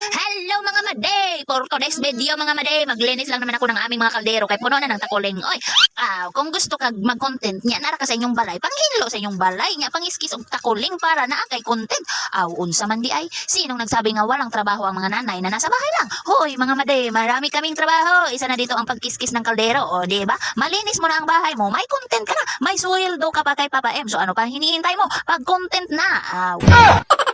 Hello mga made! For today's video mga made, maglinis lang naman ako ng aming mga kaldero kay puno na ng takuling. Oy, ah, kung gusto kag mag-content niya, nara ka sa inyong balay, panghinlo sa inyong balay, nga pangiskis og takuling para naa kay content. Aw, unsa man di ay, sinong nagsabi nga walang trabaho ang mga nanay na nasa bahay lang? Hoy, mga made, marami kaming trabaho. Isa na dito ang pagkiskis ng kaldero, o di ba? Malinis mo na ang bahay mo, may content ka na, may sweldo ka pa kay Papa M. So ano pa hinihintay mo? Pag-content na. Aw. Eh,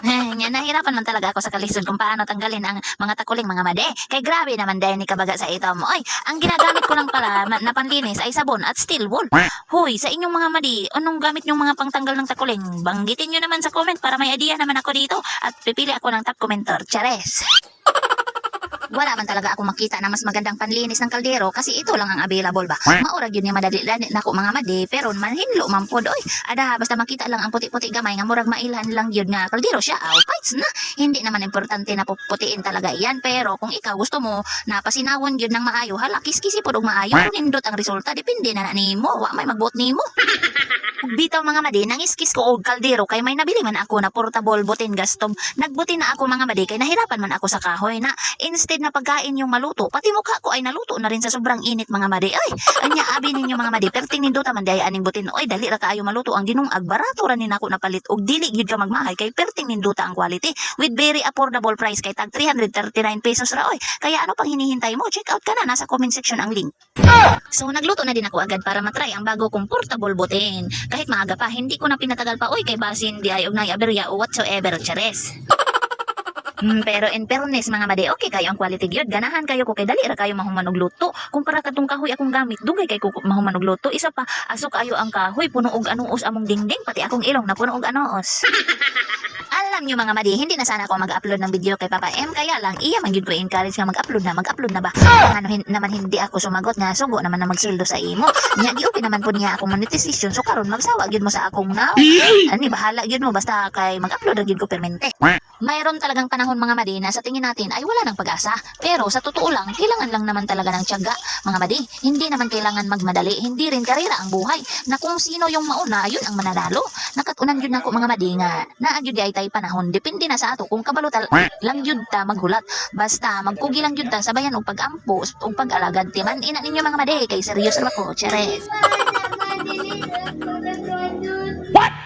nga, nahirapan man talaga ako sa kalisod kung paano tanggalin ang mga takuling mga made. Kay grabe naman dahil ni kabaga sa ito mo. Oy, ang ginagamit ko lang pala na panlinis ay sabon at steel wool. Hoy, sa inyong mga madi, anong gamit yung mga pangtanggal ng takuling? Banggitin nyo naman sa comment para may idea naman ako dito at pipili ako ng top commenter. Chares! Wala man talaga ako makita na mas magandang panlinis ng kaldero kasi ito lang ang available ba. Maurag yun ni madali na ako mga madi pero manhinlo man pod oy. Ada basta makita lang ang puti-puti gamay nga murag mailhan lang yun nga kaldero siya. Aw, fights na. Hindi naman importante na puputiin talaga yan pero kung ikaw gusto mo na pasinawon yun ng maayo, hala kiskisi pod og maayo nindot ang resulta depende na na nimo. Wa may magbuot nimo. Bitaw mga madi, nangiskis ko og kaldero kay may nabili man ako na portable butin gas stove. Nagbuti na ako mga madi kay nahirapan man ako sa kahoy na instead na pagkain yung maluto, pati mukha ko ay naluto na rin sa sobrang init mga madi. Ay, anya abi ninyo mga madi, perting nindo taman daya aning butin. Oy, dali ra kaayo maluto ang dinungag barato ra nin ako napalit og dili gyud ka magmahay kay perting ninduta ang quality with very affordable price kay tag 339 pesos ra oy. Kaya ano pang hinihintay mo? Check out ka na nasa comment section ang link. So nagluto na din ako agad para matry ang bago kong portable butin. Kahit maaga pa, hindi ko na pinatagal pa oy kay basin di ay og nay aberya o whatsoever chares. Hmm, pero in fairness mga madi, okay kayo ang quality gyud. Ganahan kayo ko kay dali ra kayo mahuman og luto. Kung para katong kahoy akong gamit, dugay kay ko mahuman og luto. Isa pa, aso kayo ang kahoy puno og anuos among dingding pati akong ilong na puno og anuos. Alam nyo mga madi, hindi na sana ako mag-upload ng video kay Papa M, kaya lang iya man yun ko encourage nga mag-upload na, mag-upload na ba? Ano hin- naman hindi ako sumagot nga, sugo naman na magsildo sa imo. Nya, giupi naman po niya akong monetization, so karon magsawa gyud mo sa akong now. Ani, bahala gyud mo, basta kay mag-upload na gyud ko permente. Mayroon talagang panahon mga madi na sa tingin natin ay wala ng pag-asa. Pero sa totoo lang, kailangan lang naman talaga ng tiyaga. Mga madi, hindi naman kailangan magmadali, hindi rin karera ang buhay. Na kung sino yung mauna, yun ang mananalo. Nakatunan yun ako mga madi nga, naagyud ay tay panahon, depende na sa ato kung kabalutal lang yun ta maghulat. Basta magkugi lang yun ta sabayan og pag-ampo og pag-alagad timan ina ninyo mga madi kay seryoso ako, chares. What?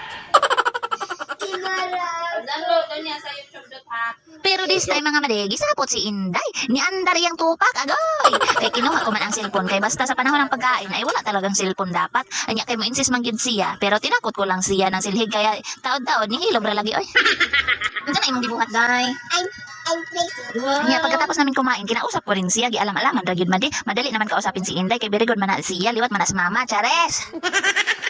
Pero this time mga madi, gisapot si Inday. Ni Andar yung tupak, agoy! Kay kinuha ko man ang cellphone, kay basta sa panahon ng pagkain ay wala talagang cellphone dapat. Anya kay mo insist man siya, pero tinakot ko lang siya ng silhig, kaya taod-taod, ni hilom ra lagi, oy. Unsa na imong gibuhat, day? Nya pagkatapos namin kumain, kinausap ko rin siya, gialam-alaman ra gyud madi. Madali naman kausapin si Inday, kay very good man na siya, liwat man na si mama, chares!